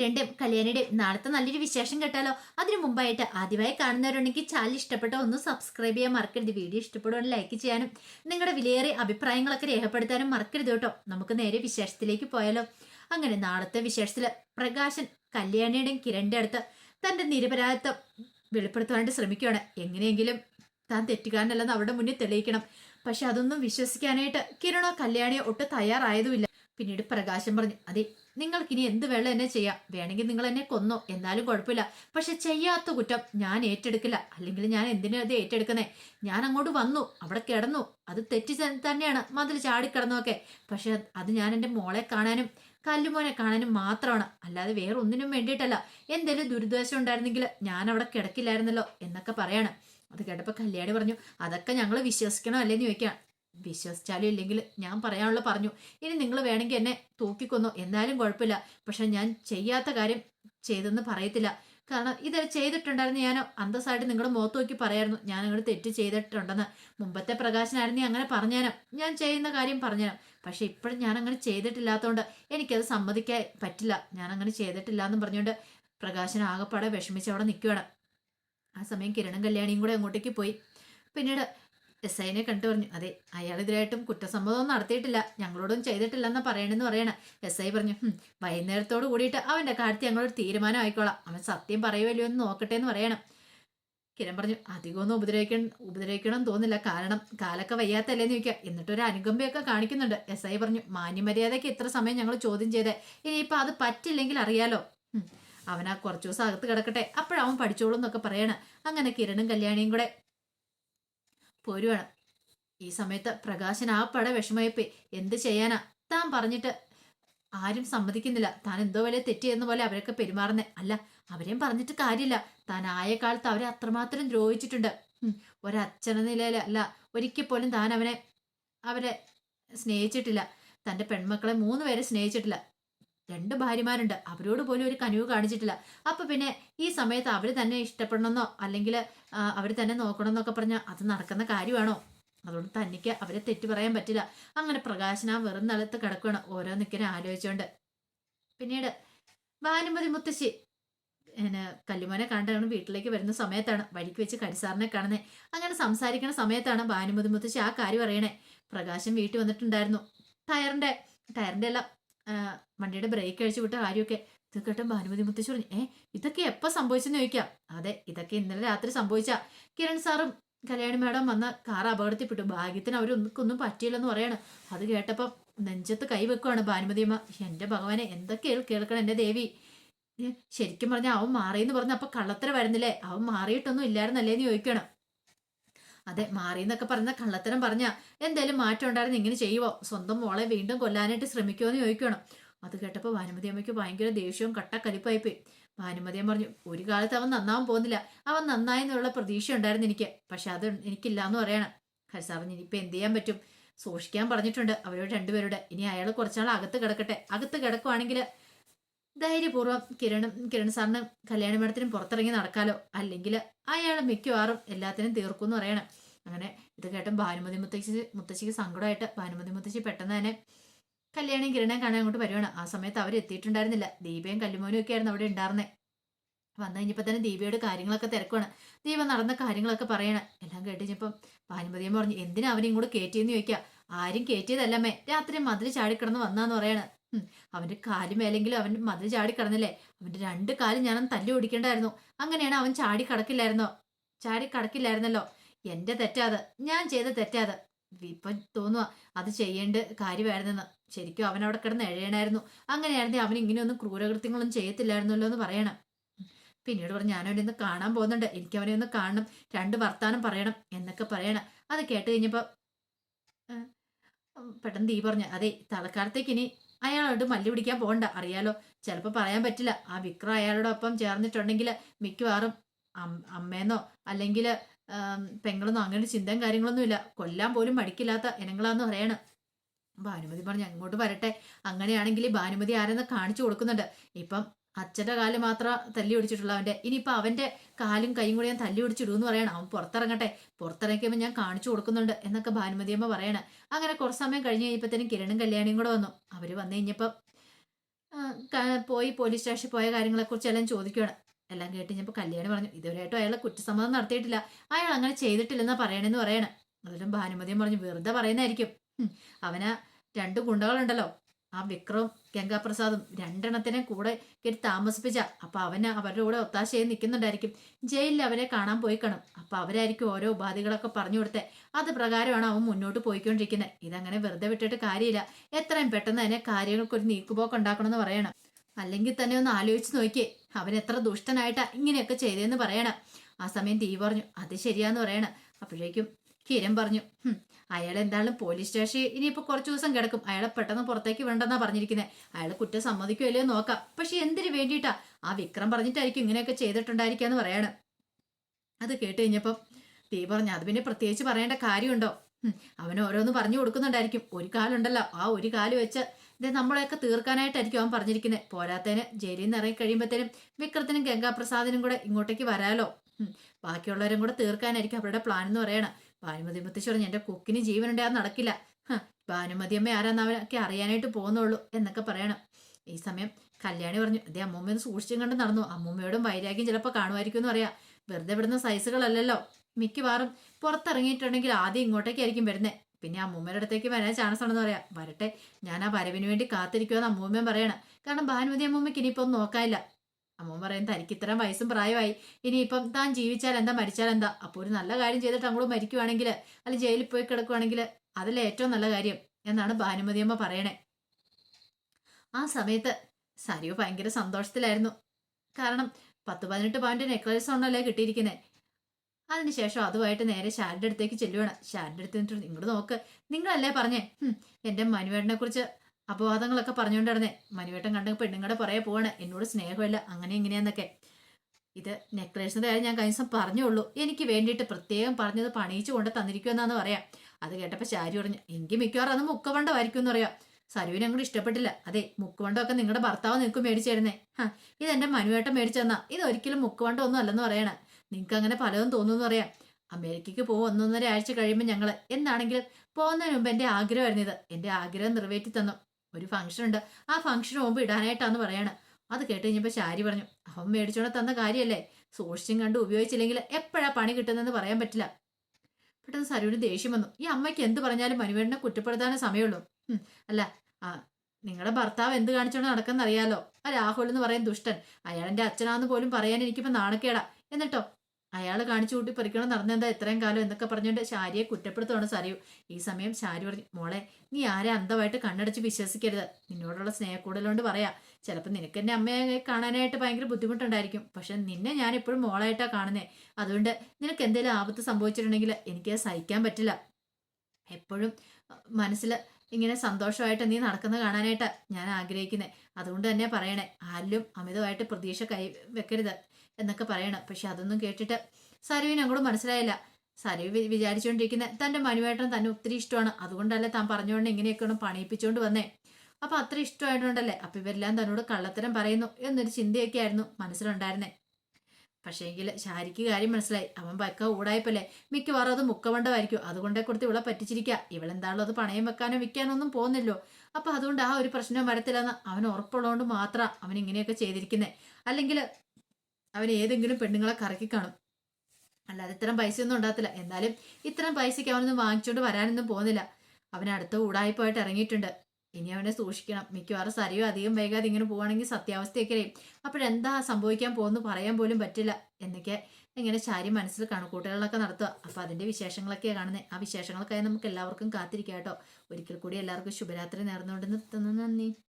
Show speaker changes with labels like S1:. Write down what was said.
S1: കിരണിന്റെയും കല്യാണിയുടെയും. നാളത്തെ നല്ലൊരു വിശേഷം കേട്ടാലോ? അതിനു മുമ്പായിട്ട് ആദ്യമായി കാണുന്നവരുണ്ടെങ്കിൽ ചാനൽ ഇഷ്ടപ്പെട്ട ഒന്ന് സബ്സ്ക്രൈബ് ചെയ്യാൻ മറക്കരുത്. വീഡിയോ ഇഷ്ടപ്പെടുവാൻ ലൈക്ക് ചെയ്യാനും നിങ്ങളുടെ വിലയേറിയ അഭിപ്രായങ്ങളൊക്കെ രേഖപ്പെടുത്താനും മറക്കരുത് കേട്ടോ. നമുക്ക് നേരെ വിശേഷത്തിലേക്ക് പോയാലോ? അങ്ങനെ നാളത്തെ വിശേഷത്തിൽ പ്രകാശൻ കല്യാണിയുടെയും കിരണിന്റെ അടുത്ത് തന്റെ നിരപരാധിത്വം വെളിപ്പെടുത്താനായിട്ട് ശ്രമിക്കുകയാണ്. എങ്ങനെയെങ്കിലും താൻ തെറ്റുകാരനല്ലെന്ന് അവരുടെ മുന്നിൽ തെളിയിക്കണം. പക്ഷെ അതൊന്നും വിശ്വസിക്കാനായിട്ട് കിരണോ കല്യാണിയോ ഒട്ടും തയ്യാറായതുമില്ല. പിന്നീട് പ്രകാശം പറഞ്ഞു അതെ നിങ്ങൾക്കിനി എന്ത് വെള്ളം എന്നെ ചെയ്യാം. വേണമെങ്കിൽ നിങ്ങൾ എന്നെ കൊന്നോ. എന്നാലും കുഴപ്പമില്ല. പക്ഷെ ചെയ്യാത്ത കുറ്റം ഞാൻ ഏറ്റെടുക്കില്ല. അല്ലെങ്കിൽ ഞാൻ എന്തിനാ അത് ഏറ്റെടുക്കുന്നേ? ഞാൻ അങ്ങോട്ട് വന്നു. അവിടെ കിടന്നു. അത് തെറ്റി തന്നെയാണ്. മതിൽ ചാടിക്കിടന്നൊക്കെ പക്ഷെ അത് ഞാൻ എന്റെ മോളെ കാണാനും കല്ലുമോനെ കാണാനും മാത്രമാണ്. അല്ലാതെ വേറെ ഒന്നിനും വേണ്ടിയിട്ടല്ല. എന്തെങ്കിലും ദുരിതാശം ഉണ്ടായിരുന്നെങ്കിൽ ഞാൻ അവിടെ കിടക്കില്ലായിരുന്നല്ലോ എന്നൊക്കെ പറയാണ്. അത് കേട്ടപ്പോൾ കല്യാണി പറഞ്ഞു അതൊക്കെ ഞങ്ങൾ വിശ്വസിക്കണോ അല്ലേന്ന് ചോദിക്കാം വിശ്വസിച്ചാലും ഇല്ലെങ്കിൽ ഞാൻ പറയാനുള്ള പറഞ്ഞു. ഇനി നിങ്ങൾ വേണമെങ്കിൽ എന്നെ തൂക്കിക്കൊന്നു. എന്നാലും കുഴപ്പമില്ല. പക്ഷെ ഞാൻ ചെയ്യാത്ത കാര്യം ചെയ്തെന്ന് പറയത്തില്ല. കാരണം ഇത് ചെയ്തിട്ടുണ്ടായിരുന്നു. ഞാൻ അന്തസ്സായിട്ട് നിങ്ങളുടെ മുഖത്ത് നോക്കി പറയായിരുന്നു. ഞാൻ നിങ്ങൾ തെറ്റ് ചെയ്തിട്ടുണ്ടെന്ന്. മുമ്പത്തെ പ്രകാശനായിരുന്നു അങ്ങനെ പറഞ്ഞേനം. ഞാൻ ചെയ്യുന്ന കാര്യം പറഞ്ഞേനം. പക്ഷെ ഇപ്പോഴും ഞാൻ അങ്ങനെ ചെയ്തിട്ടില്ലാത്തതുകൊണ്ട് എനിക്കത് സമ്മതിക്കാൻ പറ്റില്ല. ഞാൻ അങ്ങനെ ചെയ്തിട്ടില്ല എന്ന് പറഞ്ഞുകൊണ്ട് പ്രകാശൻ ആകെപ്പാടെ വിഷമിച്ച് അവിടെ നിൽക്കുകയാണ് ആ സമയം കിരണും കല്യാണിയും കൂടെ അങ്ങോട്ടേക്ക് പോയി. പിന്നീട് എസ് ഐനെ കണ്ടു പറഞ്ഞു. അതെ അയാൾ അയാളെതിരായിട്ടും കുറ്റസമ്മതമൊന്നും നടത്തിയിട്ടില്ല. ഞങ്ങളോടും ചെയ്തിട്ടില്ലെന്ന് പറയണെന്ന് പറയണ. എസ് ഐ പറഞ്ഞു "ഹും, വൈകുന്നേരത്തോട് കൂടിയിട്ട് അവന്റെ കാര്യത്തിൽ ഞങ്ങളൊരു തീരുമാനം ആയിക്കോളാം അവൻ സത്യം പറയുമല്ലോ എന്ന് നോക്കട്ടെ എന്ന് പറയണം. കിരൺ പറഞ്ഞു അധികമൊന്നും ഉപദ്രവിക്കണം ഉപദ്രവിക്കണം തോന്നില്ല കാരണം കാലൊക്കെ വയ്യാത്തല്ലേന്ന് ചോദിക്കുക. എന്നിട്ടൊരു അനുകമ്പയൊക്കെ കാണിക്കുന്നുണ്ട്. എസ് ഐ പറഞ്ഞു മാന്യമര്യാദയ്ക്ക് ഇത്ര സമയം ഞങ്ങൾ ചോദ്യം ചെയ്തേ. ഇനിയിപ്പോൾ അത് പറ്റില്ലെങ്കിൽ അറിയാലോ. അവനാ കുറച്ചു ദിവസം അകത്ത് കിടക്കട്ടെ. അപ്പോഴവൻ പഠിച്ചോളും എന്നൊക്കെ പറയണ. അങ്ങനെ കിരണും കല്യാണിയും കൂടെ പോരുവാണ്. ഈ സമയത്ത് പ്രകാശൻ ആ പട വിഷമയപ്പേ. എന്ത് ചെയ്യാനാ? താൻ പറഞ്ഞിട്ട് ആരും സമ്മതിക്കുന്നില്ല. താൻ എന്തോ വലിയ തെറ്റിയെന്ന പോലെ അവരൊക്കെ പെരുമാറുന്നേ. അല്ല അവരെയും പറഞ്ഞിട്ട് കാര്യമില്ല. താൻ ആയ കാലത്ത് അവരെ അത്രമാത്രം ദ്രോഹിച്ചിട്ടുണ്ട്. ഒരച്ഛന നിലയിൽ അല്ല ഒരിക്കൽ പോലും താൻ അവനെ അവരെ സ്നേഹിച്ചിട്ടില്ല. തന്റെ പെൺമക്കളെ മൂന്ന് പേരെ സ്നേഹിച്ചിട്ടില്ല. രണ്ട് ഭാര്യമാരുണ്ട്. അവരോട് പോലും ഒരു കനിവ് കാണിച്ചിട്ടില്ല. അപ്പൊ പിന്നെ ഈ സമയത്ത് അവർ തന്നെ ഇഷ്ടപ്പെടണമെന്നോ അല്ലെങ്കിൽ അവർ തന്നെ നോക്കണമെന്നൊക്കെ പറഞ്ഞാൽ അത് നടക്കുന്ന കാര്യമാണോ? അതുകൊണ്ട് തനിക്ക് അവരെ തെറ്റു പറയാൻ പറ്റില്ല. അങ്ങനെ പ്രകാശന വെറും നിലത്ത് കിടക്കുകയാണ് ഓരോ നിൽക്കിനെ ആലോചിച്ചുകൊണ്ട് പിന്നീട് ഭാനുമതി മുത്തശ്ശി. പിന്നെ കല്ലുമോനെ കണ്ടാണ് വീട്ടിലേക്ക് വരുന്ന സമയത്താണ് വഴിക്ക് വെച്ച് കരിസാറിനെ കാണുന്നത് അങ്ങനെ സംസാരിക്കുന്ന സമയത്താണ് ഭാനുമതി മുത്തശ്ശി ആ കാര്യം അറിയണേ. പ്രകാശം വീട്ടിൽ വന്നിട്ടുണ്ടായിരുന്നു. ടയറിന്റെ ടയറിന്റെ എല്ലാം വണ്ടിയുടെ ബ്രേക്ക് അഴിച്ചു വിട്ട കാര്യമൊക്കെ. ഇത് കേട്ടോ ഭാനുമതി മുത്തശ്ശി പറഞ്ഞു ഏ ഇതൊക്കെ എപ്പോ സംഭവിച്ചെന്ന് ചോദിക്കാം. അതെ ഇതൊക്കെ ഇന്നലെ രാത്രി സംഭവിച്ച. കിരൺ സാറും കല്യാണി മാഡം വന്ന കാർ അപകടത്തിൽപ്പെട്ടു. ഭാഗ്യത്തിന് അവർക്കൊന്നും പറ്റിയില്ലെന്ന് പറയാണ്. അത് കേട്ടപ്പം നെഞ്ചത്ത് കൈ വെക്കുവാണ് ഭാനുമതിയമ്മ എന്റെ ഭഗവാനെ എന്തൊക്കെ കേൾക്കണം എന്റെ ദേവി. ശരിക്കും പറഞ്ഞാൽ അവൻ മാറിയെന്ന് പറഞ്ഞ അപ്പൊ കള്ളത്തര വരുന്നില്ലേ അവൻ മാറിയിട്ടൊന്നും ഇല്ലായിരുന്നല്ലേന്ന് ചോദിക്കണം. അതെ മാറി എന്നൊക്കെ പറഞ്ഞ കള്ളത്തരം പറഞ്ഞ എന്തേലും മാറ്റം ഉണ്ടായിരുന്നു ഇങ്ങനെ ചെയ്യുവോ? സ്വന്തം മോളെ വീണ്ടും കൊല്ലാനായിട്ട് ശ്രമിക്കുമോ എന്ന് ചോദിക്കണം അത് കേട്ടപ്പോൾ ഭാനുമതി അമ്മയ്ക്ക് ഭയങ്കര ദേഷ്യവും കട്ടക്കലിപ്പായിപ്പോയി. ഭാനുമതി അമ്മ പറഞ്ഞു ഒരു കാലത്ത് അവൻ നന്നാവാൻ പോകുന്നില്ല. അവൻ നന്നായി എന്നുള്ള പ്രതീക്ഷ ഉണ്ടായിരുന്നു എനിക്ക്. പക്ഷെ അത് എനിക്കില്ല എന്ന് പറയണം ഹരിസാ പറഞ്ഞു ഇനിയിപ്പോൾ എന്ത് ചെയ്യാൻ പറ്റും? സൂക്ഷിക്കാൻ പറഞ്ഞിട്ടുണ്ട് അവരോട് രണ്ടുപേരുടെ. ഇനി അയാൾ കുറച്ചാൾ അകത്ത് കിടക്കട്ടെ. അകത്ത് കിടക്കുവാണെങ്കിൽ ധൈര്യപൂർവം കിരണും കിരൺ സാറിനും കല്യാണ മേടത്തിനും പുറത്തിറങ്ങി നടക്കാലോ? അല്ലെങ്കിൽ അയാൾ മിക്കവാറും എല്ലാത്തിനും തീർക്കുമെന്ന് പറയണം. അങ്ങനെ ഇത് കേട്ടും ഭാനുമതി മുത്തശ്ശി മുത്തശ്ശിക്ക് സങ്കടമായിട്ട് ഭാനുമതി മുത്തശ്ശി പെട്ടെന്ന് തന്നെ കല്യാണിയും കിരണയും കാണാൻ അങ്ങോട്ട് വരുവാണ്. ആ സമയത്ത് അവർ എത്തിയിട്ടുണ്ടായിരുന്നില്ല. ദീപയും കല്ലുമോനും ഒക്കെ ആയിരുന്നു അവിടെ ഉണ്ടായിരുന്നത് വന്നു കഴിഞ്ഞപ്പോൾ തന്നെ ദീപയോട് കാര്യങ്ങളൊക്കെ തിരക്കുവാണ്. ദീപ നടന്ന കാര്യങ്ങളൊക്കെ പറയണം. എല്ലാം കേട്ട് കഴിഞ്ഞപ്പം ഭാനുമതിയും പറഞ്ഞു എന്തിനാ അവനെ ഇങ്ങോട്ട് കയറ്റിയെന്ന് ചോദിക്കുക ആരും കയറ്റിയതല്ലമ്മേ. രാത്രി മതിൽ ചാടിക്കിടന്ന് വന്നാന്ന് പറയണ. അവന്റെ കാൽ മേലെങ്കിലും അവൻ മതിൽ ചാടി കടന്നില്ലേ? അവന്റെ രണ്ട് കാലും ഞാനൊന്ന് തല്ലി ഓടിക്കേണ്ടായിരുന്നു. അങ്ങനെയാണ് അവൻ ചാടി കടക്കില്ലായിരുന്നോ? ചാടി കടക്കില്ലായിരുന്നല്ലോ. എന്റെ തെറ്റാത്. ഞാൻ ചെയ്ത തെറ്റാത്. ഇപ്പൊ തോന്നുക അത് ചെയ്യേണ്ട കാര്യമായിരുന്നെന്ന്. ശരിക്കും അവൻ അവിടെ കിടന്ന് എഴയണായിരുന്നു. അങ്ങനെയായിരുന്നെങ്കിൽ അവൻ ഇങ്ങനെയൊന്നും ക്രൂരകൃത്യങ്ങളൊന്നും ചെയ്യത്തില്ലായിരുന്നല്ലോ എന്ന് പറയണം. പിന്നീട് പറഞ്ഞു ഞാൻ ഒന്ന് കാണാൻ പോകുന്നുണ്ട്. എനിക്ക് അവനെ ഒന്ന് കാണണം. രണ്ട് വർത്താനം പറയണം എന്നൊക്കെ പറയണം. അത് കേട്ട് കഴിഞ്ഞപ്പോ പെട്ടെന്ന് തീ പറഞ്ഞു അതെ തലക്കാലത്തേക്ക് ഇനി അയാളോട് മല്ലി പിടിക്കാൻ പോകണ്ട. അറിയാലോ? ചിലപ്പോൾ പറയാൻ പറ്റില്ല. ആ വിക്രം അയാളോടൊപ്പം ചേർന്നിട്ടുണ്ടെങ്കിൽ മിക്കവാറും അമ്മേന്നോ അല്ലെങ്കിൽ പെങ്ങളൊന്നും അങ്ങനെ ചിന്തയും കാര്യങ്ങളൊന്നുമില്ല കൊല്ലാൻ പോലും മടിക്കില്ലാത്ത ഇനങ്ങളാന്ന് പറയണം. ഭാനുമതി പറഞ്ഞു അങ്ങോട്ട് വരട്ടെ. അങ്ങനെയാണെങ്കിൽ ഭാനുമതി ആരെന്ന് കാണിച്ചു കൊടുക്കുന്നുണ്ട്. ഇപ്പം അച്ഛന്റെ കാൽ മാത്രം തല്ലി ഒടിച്ചിട്ടുള്ള അവന്റെ. ഇനിയിപ്പോൾ അവന്റെ കാലും കൈയും കൂടി ഞാൻ തല്ലി ഒടിച്ചിടൂന്ന് പറയണം. അവൻ പുറത്തിറങ്ങട്ടെ. പുറത്തിറങ്ങിയപ്പോൾ ഞാൻ കാണിച്ചു കൊടുക്കുന്നുണ്ട് എന്നൊക്കെ ഭാനുമതിയമ്മ പറയണ. അങ്ങനെ കുറച്ച് സമയം കഴിഞ്ഞ് കഴിഞ്ഞപ്പോഴത്തേനും കിരണും കല്യാണിയും കൂടെ വന്നു. അവർ വന്നു കഴിഞ്ഞപ്പം പോയി പോലീസ് സ്റ്റേഷനിൽ പോയ കാര്യങ്ങളെക്കുറിച്ച് എല്ലാം ചോദിക്കുകയാണ് എല്ലാം കേട്ട് കഴിഞ്ഞപ്പോൾ കല്യാണി പറഞ്ഞു ഇതുവരെയായിട്ടും അയാളെ കുറ്റസമ്മതം നടത്തിയിട്ടില്ല. അയാൾ അങ്ങനെ ചെയ്തിട്ടില്ലെന്നാ പറയണെന്ന് പറയണം. അതിലും ഭാനുമതിയും പറഞ്ഞു വെറുതെ പറയുന്നതായിരിക്കും. അവന് രണ്ട് ഗുണ്ടകളുണ്ടല്ലോ. ആ വിക്രവും ഗംഗാപ്രസാദും രണ്ടെണ്ണത്തിനെ കൂടെ കയറി താമസിപ്പിച്ച. അപ്പൊ അവന് അവരുടെ കൂടെ ഒത്താശയായി നിൽക്കുന്നുണ്ടായിരിക്കും ജയിലിൽ അവരെ കാണാൻ പോയി കാണും. അപ്പൊ അവരായിരിക്കും ഓരോ ഉപാധികളൊക്കെ പറഞ്ഞു കൊടുത്തേ. അത് പ്രകാരമാണ് അവൻ മുന്നോട്ട് പോയിക്കൊണ്ടിരിക്കുന്നത്. ഇതങ്ങനെ വെറുതെ വിട്ടിട്ട് കാര്യമില്ല. എത്രയും പെട്ടെന്ന് തന്നെ കാര്യങ്ങൾക്ക് ഒരു നീക്കുപോക്ക് ഉണ്ടാക്കണമെന്ന് പറയണം. അല്ലെങ്കിൽ തന്നെ ഒന്ന് ആലോചിച്ച് നോക്കിയേ. അവൻ എത്ര ദുഷ്ടനായിട്ടാ ഇങ്ങനെയൊക്കെ ചെയ്തതെന്ന് പറയണം. ആ സമയം തീ പറഞ്ഞു. അത് ശരിയാന്ന് പറയണം. അപ്പോഴേക്കും കിരൺ പറഞ്ഞു "ഹും, അയാൾ എന്തായാലും പോലീസ് സ്റ്റേഷൻ ഇനിയിപ്പോ കുറച്ചു ദിവസം കിടക്കും. അയാളെ പെട്ടെന്ന് പുറത്തേക്ക് വേണ്ടെന്നാ പറഞ്ഞിരിക്കുന്നത് അയാൾ കുറ്റം സമ്മതിക്കുമല്ലോ നോക്കാം. പക്ഷെ എന്തിനു വേണ്ടിയിട്ടാ? ആ വിക്രം പറഞ്ഞിട്ടായിരിക്കും ഇങ്ങനെയൊക്കെ ചെയ്തിട്ടുണ്ടായിരിക്കാന്ന് പറയാണ്. അത് കേട്ട് കഴിഞ്ഞപ്പം തീ പറഞ്ഞു അത് പിന്നെ പ്രത്യേകിച്ച് പറയേണ്ട കാര്യമുണ്ടോ? അവൻ ഓരോന്ന് പറഞ്ഞു കൊടുക്കുന്നുണ്ടായിരിക്കും. ഒരു കാലുണ്ടല്ലോ. ആ ഒരു കാൽ വെച്ച് ഇത് നമ്മളെയൊക്കെ തീർക്കാനായിട്ടായിരിക്കും അവൻ പറഞ്ഞിരിക്കുന്നത് പോരാത്തതിന് ജയിലിൽ നിന്ന് ഇറങ്ങി കഴിയുമ്പോഴത്തേനും വിക്രത്തിനും ഗംഗാപ്രസാദിനും കൂടെ ഇങ്ങോട്ടേക്ക് വരാലോ. ബാക്കിയുള്ളവരും കൂടെ തീർക്കാനായിരിക്കും അവരുടെ പ്ലാൻ എന്ന് പറയണം. ഭാനുമതി മുത്തശ്ശി എന്റെ കുക്കിന് ജീവനുണ്ട് അത് നടക്കില്ല. ഭാനുമതി അമ്മ ആരാന്ന് അറിയാനായിട്ട് പോകുന്നുള്ളൂ എന്നൊക്കെ പറയണം. ഈ സമയം കല്യാണി പറഞ്ഞു അതേ അമ്മൂമ്മ സൂക്ഷിച്ചും കണ്ട് നടന്നു? അമ്മൂമ്മയോടും വൈരാഗ്യം ചിലപ്പോൾ കാണുമായിരിക്കും എന്ന് പറയാം. വെറുതെ വിടുന്ന സൈസുകളല്ലല്ലോ. മിക്കവാറും പുറത്തിറങ്ങിയിട്ടുണ്ടെങ്കിൽ ആദ്യം ഇങ്ങോട്ടേക്കായിരിക്കും വരുന്നത് പിന്നെ അമ്മൂമ്മയുടെ അടുത്തേക്ക് വരാൻ ചാൻസ് ആണെന്ന് പറയാം. വരട്ടെ ഞാൻ ആ വരവിന് വേണ്ടി കാത്തിരിക്കുമെന്ന് അമ്മൂമ്മയും പറയണം. കാരണം ഭാനുമതി അമ്മൂമ്മയ്ക്ക് ഇനിയിപ്പോൾ ഒന്നും നോക്കാനില്ല. അമ്മൂമ്മ പറയും തനിക്ക് ഇത്രയും വയസ്സും പ്രായമായി. ഇനിയിപ്പം താൻ ജീവിച്ചാൽ എന്താ മരിച്ചാൽ എന്താ? അപ്പോൾ ഒരു നല്ല കാര്യം ചെയ്തിട്ട് അങ്ങോട്ട് മരിക്കുവാണെങ്കിൽ അല്ലെ ജയിലിൽ പോയി കിടക്കുവാണെങ്കിൽ അതിലെ ഏറ്റവും നല്ല കാര്യം എന്നാണ് ഭാനുമതി അമ്മ പറയണേ. ആ സമയത്ത് സരിയു ഭയങ്കര സന്തോഷത്തിലായിരുന്നു. കാരണം പത്ത് പതിനെട്ട് പവന്റെ നെക്ലേസ് ഒന്നല്ലേ കിട്ടിയിരിക്കുന്നത് അതിനുശേഷം അതുമായിട്ട് നേരെ ഷാരുടെ അടുത്തേക്ക് ചെല്ലുവാണ്. ഷാരുടെ അടുത്ത് നിന്നിട്ട് ഇങ്ങോട്ട് നോക്ക്. നിങ്ങളല്ലേ പറഞ്ഞേ? എന്റെ എന്റെ മനുവേട്ടനെ കുറിച്ച് അപവാദങ്ങളൊക്കെ പറഞ്ഞുകൊണ്ടിരുന്നേ. മനുവേട്ടൻ കണ്ട പെണ്ണുങ്ങളുടെ പുറകെ പോവാണ്. എന്നോട് സ്നേഹമില്ല. അങ്ങനെ എങ്ങനെയാന്നൊക്കെ ഇത് നെക്ലേസിന്റെ കാര്യം ഞാൻ കഴിഞ്ഞ ദിവസം പറഞ്ഞുള്ളൂ. എനിക്ക് വേണ്ടിയിട്ട് പ്രത്യേകം പറഞ്ഞത് പണിയിച്ചു കൊണ്ട് തന്നിരിക്കുമെന്നാന്ന് പറയാം. അത് കേട്ടപ്പോൾ ശാരി പറഞ്ഞു എങ്കിൽ മിക്കവാറും അത് മുക്കവണ്ടമായിരിക്കും എന്ന് പറയാം. സരുവിനെ അങ്ങോട്ട് ഇഷ്ടപ്പെട്ടില്ല. അതെ മുക്കുവണ്ടമൊക്കെ നിങ്ങളുടെ ഭർത്താവ് നിങ്ങൾക്ക് മേടിച്ചായിരുന്നേ ഹാ ഇതെന്റെ മനുവേട്ടം മേടിച്ചെന്നാ. ഇത് ഒരിക്കലും മുക്കുവണ്ടം ഒന്നും അല്ലെന്ന് പറയണ. നിങ്ങൾക്ക് അങ്ങനെ പലതും തോന്നുന്നു പറയാം. അമേരിക്കയ്ക്ക് പോകും ഒന്നൊന്നര ആഴ്ച കഴിയുമ്പോൾ ഞങ്ങൾ എന്താണെങ്കിലും പോകുന്നതിന് മുമ്പ് എന്റെ ആഗ്രഹമായിരുന്നു ഇത്. എന്റെ ആഗ്രഹം നിറവേറ്റി തന്നു ഒരു ഫംഗ്ഷൻ ഉണ്ട്. ആ ഫംഗ്ഷന് മുമ്പ് ഇടാനായിട്ടാന്ന് പറയാണ്. അത് കേട്ട് കഴിഞ്ഞപ്പോൾ ശാരി പറഞ്ഞു അവൻ മേടിച്ചോണ്ട് തന്ന കാര്യമല്ലേ സൂക്ഷിച്ചും കണ്ട് ഉപയോഗിച്ചില്ലെങ്കിൽ എപ്പോഴാ പണി കിട്ടുന്നതെന്ന് പറയാൻ പറ്റില്ല. പെട്ടെന്ന് സരുവിന് ദേഷ്യം വന്നു. ഈ അമ്മയ്ക്ക് എന്ത് പറഞ്ഞാലും മനുവേടിനെ കുറ്റപ്പെടുത്താനേ സമയമുള്ളൂ. അല്ല നിങ്ങളുടെ ഭർത്താവ് എന്ത് കാണിച്ചോണ്ട് നടക്കുന്ന അറിയാലോ? ആ രാഹുൽ എന്ന് പറയും ദുഷ്ടൻ. അയാളെന്റെ അച്ഛനാന്ന് പോലും പറയാൻ എനിക്കിപ്പോ നാണക്കേടാ. എന്നിട്ടോ അയാൾ കാണിച്ചു കൂട്ടി പറിക്കണം നടന്നെന്താ ഇത്രയും കാലം എന്നൊക്കെ പറഞ്ഞുകൊണ്ട് ശാരിയെ കുറ്റപ്പെടുത്തുവാണ് സരയു. ഈ സമയം ശാരി പറഞ്ഞു മോളെ നീ ആരെ അന്ധമായിട്ട് കണ്ണടച്ച് വിശ്വസിക്കരുത്. നിന്നോടുള്ള സ്നേഹക്കൂടലുകൊണ്ട് പറയാം ചിലപ്പോൾ നിനക്ക് എന്നെ അമ്മയെ കാണാനായിട്ട് ഭയങ്കര ബുദ്ധിമുട്ടുണ്ടായിരിക്കും. പക്ഷെ നിന്നെ ഞാൻ എപ്പോഴും മോളായിട്ടാ കാണുന്നേ. അതുകൊണ്ട് നിനക്ക് എന്തെങ്കിലും ആപത്ത് സംഭവിച്ചിട്ടുണ്ടെങ്കിൽ എനിക്ക് സഹിക്കാൻ പറ്റില്ല. എപ്പോഴും മനസ്സിൽ ഇങ്ങനെ സന്തോഷമായിട്ട് നീ നടക്കുന്നത് കാണാനായിട്ടാ ഞാൻ ആഗ്രഹിക്കുന്നത് അതുകൊണ്ട് തന്നെ പറയണേ ആരിലും അമിതമായിട്ട് പ്രതീക്ഷ കൈ വെക്കരുത് എന്നൊക്കെ പറയണം. പക്ഷെ അതൊന്നും കേട്ടിട്ട് സരുവിന് അങ്ങോട്ട് മനസ്സിലായില്ല. സരു വി- വിചാരിച്ചുകൊണ്ടിരിക്കുന്ന തന്റെ മനുവേട്ടൻ തന്നെ ഒത്തിരി ഇഷ്ടമാണ്. അതുകൊണ്ടല്ലേ താൻ പറഞ്ഞുകൊണ്ട് ഇങ്ങനെയൊക്കെയാണ് പണിയിപ്പിച്ചുകൊണ്ട് വന്നേ. അപ്പൊ അത്ര ഇഷ്ടമായിട്ടുണ്ടല്ലേ അപ്പൊ ഇവരെല്ലാം തന്നോട് കള്ളത്തരം പറയുന്നു എന്നൊരു ചിന്തയൊക്കെ ആയിരുന്നു മനസ്സിലുണ്ടായിരുന്നേ. പക്ഷേങ്കിൽ ശാരിക്ക് കാര്യം മനസ്സിലായി. അവൻ പക്ക ഊടായപ്പല്ലേ മിക്കവാറും അത് മുക്കവണ്ടമായിരിക്കും അതുകൊണ്ടേ കൊടുത്ത് ഇവളെ പറ്റിച്ചിരിക്കുക ഇവളെന്താണല്ലോ അത് പണയം വെക്കാനോ വിൽക്കാനോ ഒന്നും പോകുന്നില്ലോ അപ്പൊ അതുകൊണ്ട് ആ ഒരു പ്രശ്നം വരത്തില്ലെന്ന് അവൻ ഉറപ്പുള്ളതുകൊണ്ട് മാത്രം അവൻ ഇങ്ങനെയൊക്കെ ചെയ്തിരിക്കുന്നത് അല്ലെങ്കിൽ അവൻ ഏതെങ്കിലും പെണ്ണുങ്ങളെ കറക്കി കാണും. അല്ലാതെ ഇത്തരം പൈസയൊന്നും ഉണ്ടാകത്തില്ല. എന്നാലും ഇത്തരം പൈസയ്ക്ക് അവനൊന്നും വാങ്ങിച്ചുകൊണ്ട് വരാനൊന്നും പോകുന്നില്ല. അവൻ അടുത്ത ഊടായ്പായിട്ട് ഇറങ്ങിയിട്ടുണ്ട്. ഇനി അവനെ സൂക്ഷിക്കണം. മിക്കവാറും സരിയോ അധികം വൈകാതെ ഇങ്ങനെ പോവാണെങ്കിൽ സത്യാവസ്ഥയൊക്കെ അറിയും അപ്പോഴെന്താ സംഭവിക്കാൻ പോകുന്നു പറയാൻ പോലും പറ്റില്ല. എന്നൊക്കെ ഇങ്ങനെ ശാരി മനസ്സിൽ കണക്കൂട്ടലുകളൊക്കെ നടത്തുക. അപ്പോൾ അതിന്റെ വിശേഷങ്ങളൊക്കെയാണ് കാണുന്നത് ആ വിശേഷങ്ങൾക്കായി നമുക്ക് എല്ലാവർക്കും കാത്തിരിക്കാം കേട്ടോ. ഒരിക്കൽ കൂടി എല്ലാവർക്കും ശുഭരാത്രി നേർന്നുകൊണ്ട് നിർത്തുന്നു. നന്ദി.